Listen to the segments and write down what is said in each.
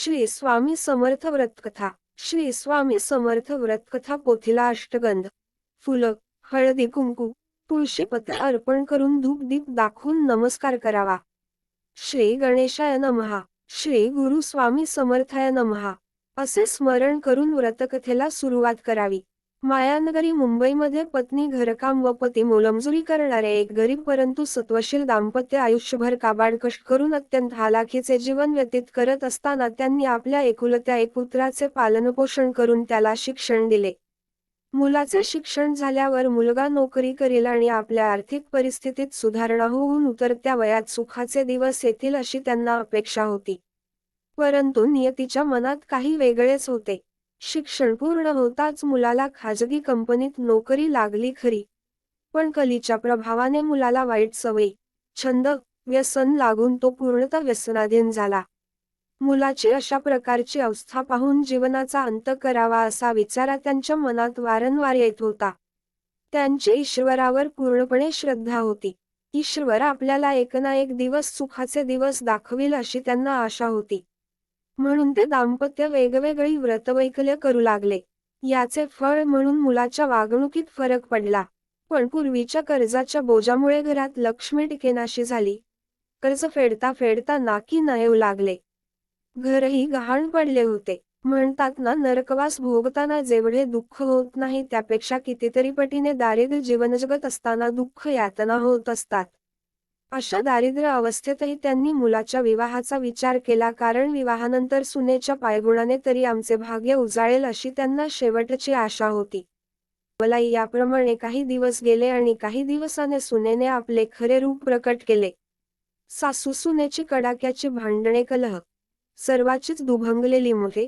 श्री स्वामी समर्थ व्रतकथा. श्री स्वामी समर्थ व्रतकथा पोथीला अष्टगंध फुलं हळदी कुंकू तुळशीपत्र अर्पण करून धूप दीप दाखवून नमस्कार करावा. श्री गणेशाय नमहा श्री गुरु स्वामी समर्थाय नमहा असे स्मरण करून व्रतकथेला सुरुवात करावी. मायानगरी मुंबईमध्ये पत्नी घरकाम व पती मोलमजुरी करणारे एक गरीब परंतु सत्वशील दाम्पत्य आयुष्यभर काबाड कष्ट करून अत्यंत हालाखीचे जीवन व्यतीत करत असताना त्यांनी आपल्या एकुलत्या एक पुत्राचे पालनपोषण करून त्याला शिक्षण दिले. मुलाचे शिक्षण झाल्यावर मुलगा नोकरी करेल आणि आपल्या आर्थिक परिस्थितीत सुधारणा होऊन उतरत्या वयात सुखाचे दिवस येतील अशी त्यांना अपेक्षा होती. परंतु नियतीच्या मनात काही वेगळेच होते. शिक्षण पूर्ण होताच मुलाला खाजगी कंपनीत नोकरी लागली खरी. पण कलीच्या प्रभावाने मुलाला वाईट सवयी छंद व्यसन लागून तो पूर्णतः व्यसनाधीन झाला. मुलाची अशा प्रकारची अवस्था पाहून जीवनाचा अंत करावा असा विचारा त्यांच्या मनात वारंवार येत होता. त्यांची ईश्वरावर पूर्णपणे श्रद्धा होती. ईश्वर आपल्याला एक ना एक दिवस सुखाचे दिवस दाखविल अशी त्यांना आशा होती. म्हणून ते दाम्पत्य वेगवेगळी व्रतवैकल्य करू लागले. याचे फळ म्हणून मुलाच्या वागणुकीत फरक पडला. पण पूर्वीच्या कर्जाच्या बोजामुळे घरात लक्ष्मी टिकेनाशी झाली. कर्ज फेडता फेडता नाकी न येऊ लागले. घरही गहाण पडले होते. म्हणतात ना नरकवास भोगताना जेवढे दुःख होत नाही त्यापेक्षा कितीतरी पटीने दारिद्र्य जीवन जगत असताना दुःख यातना होत असतात. अशा दारिद्र्य अवस्थेतही त्यांनी मुलाच्या विवाहाचा विचार केला कारण विवाहानंतर सुनेच्या पायगुणाने तरी आमचे भाग्य उजाळेल अशी त्यांना शेवटची आशा होती. मला याप्रमाणे काही दिवस गेले आणि काही दिवसाने सुनेने आपले खरे रूप प्रकट केले. सासू सुनेची कडाक्याची भांडणे कलह सर्वाचीच दुभंगलेली मुले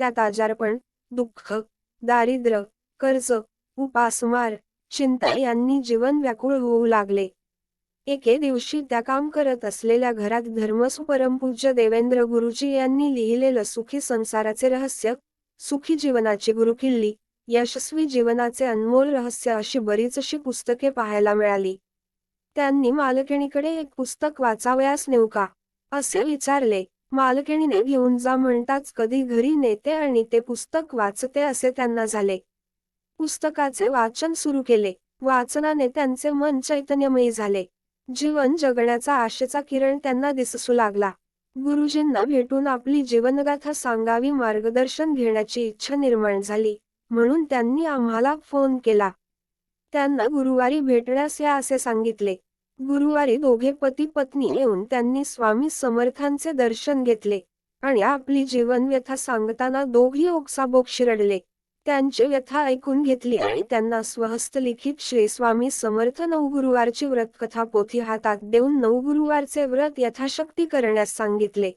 त्यात आजारपण दुःख दारिद्र्य कर्ज उपासमार चिंता यांनी जीवन व्याकुळ होऊ लागले. एके दिवशी त्या काम करत असलेल्या घरात धर्मसुपरमपूज्य देवेंद्र गुरुजी यांनी लिहिलेलं सुखी संसाराचे रहस्य सुखी जीवनाची गुरुकिल्ली यशस्वी जीवनाचे अनमोल रहस्य अशी बरीचशी पुस्तके पाहायला मिळाली. त्यांनी मालकिणीकडे एक पुस्तक वाचावयास नेऊ का असे विचारले मालकिणीने घेऊन जा म्हणताच कधी घरी नेते आणि ते पुस्तक वाचते असे त्यांना झाले. पुस्तकाचे वाचन सुरू केले. वाचनाने त्यांचे मन चैतन्यमयी झाले. जीवन जगण्याचा आशेचा किरण त्यांना दिसू लागला. गुरुजींना भेटून आपली जीवनगाथा सांगावी मार्गदर्शन घेण्याची इच्छा निर्माण झाली म्हणून त्यांनी आम्हाला फोन केला. त्यांना गुरुवारी भेटण्यास या असे सांगितले. गुरुवारी दोघे पती पत्नी येऊन त्यांनी स्वामी समर्थांचे दर्शन घेतले आणि आपली जीवन व्यथा सांगताना दोघी ओक्साबोक शिरडले. त्यांची व्यथा ऐकून घेतली आणि त्यांना स्वहस्त लिखित श्री स्वामी समर्थ नवगुरुवारची व्रतकथा पोथी हातात देऊन नवगुरुवारचे व्रत यथाशक्ती करण्यास सांगितले.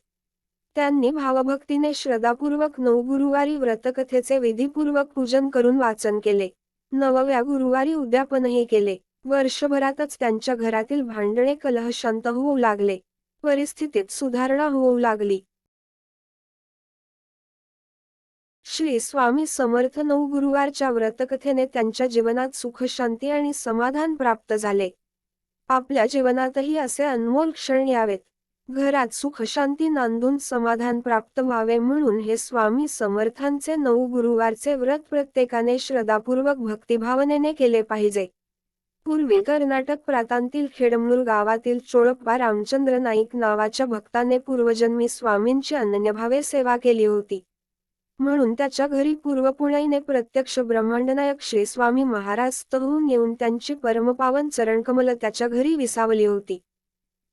त्यांनी भावभक्तीने श्रद्धापूर्वक नवगुरुवारी व्रतकथेचे विधीपूर्वक पूजन करून वाचन केले. नवव्या गुरुवारी उद्यापनही केले. वर्षभरातच त्यांच्या घरातील भांडणे कलह शांत होऊ लागले. परिस्थितीत सुधारणा होऊ लागली. श्री स्वामी समर्थ नऊ गुरुवारच्या व्रतकथेने त्यांच्या जीवनात सुखशांती आणि समाधान प्राप्त झाले. आपल्या जीवनातही असे अनमोल क्षण यावेत. घरात सुखशांती नांदून समाधान प्राप्त व्हावे म्हणून हे स्वामी समर्थांचे नऊ गुरुवारचे व्रत प्रत्येकाने श्रद्धापूर्वक भक्तिभावनेने केले पाहिजे. पूर्वी कर्नाटक प्रांतांतील खेडमूर गावातील चोळप्पा रामचंद्र नाईक नावाच्या भक्ताने पूर्वजन्मी स्वामींची अनन्यभावे सेवा केली होती. म्हणून त्याच्या घरी पूर्वपुण्याईने प्रत्यक्ष ब्रह्मांडनायक श्री स्वामी महाराज तहून येऊन त्यांची परमपावन चरणकमल त्याच्या घरी विसावली होती.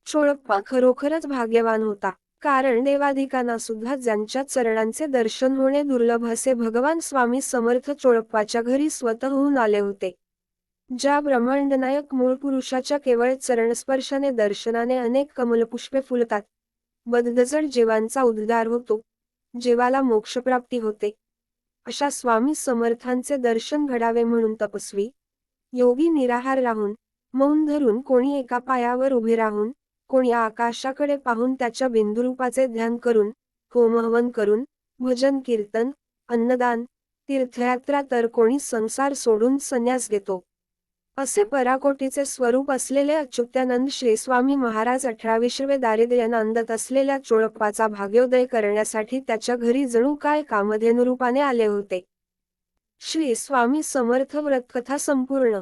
चोळप्पा खरोखरच भाग्यवान होता कारण देवाधिकांना सुद्धा ज्यांच्या चरणांचे दर्शन होणे दुर्लभ असे भगवान स्वामी समर्थ चोळप्पाच्या घरी स्वतःहून आले होते. ज्या ब्रह्मांडनायक मूळ पुरुषाच्या केवळ चरणस्पर्शाने दर्शनाने अनेक कमलपुष्पे फुलतात. बद्धजड जीवांचा उद्धार होतो जीवाला मोक्षप्राप्ती होते. अशा स्वामी समर्थांचे दर्शन घडावे म्हणून तपस्वी योगी निराहार राहून मौन धरून कोणी एका पायावर उभे राहून कोणी आकाशाकडे पाहून त्याच्या बिंदुरूपाचे ध्यान करून होमहवन करून भजन कीर्तन अन्नदान तीर्थयात्रा तर कोणी संसार सोडून संन्यास घेतो. असे पराकोटीचे स्वरूप असलेले अच्युत्यानंद श्री स्वामी महाराज अठराविश्वे दारिद्र्य नांदत असलेल्या चोळप्पाचा भाग्योदय करण्यासाठी त्याच्या घरी जणू काय कामधेनुरूपाने आले होते. श्री स्वामी समर्थ व्रतकथा संपूर्ण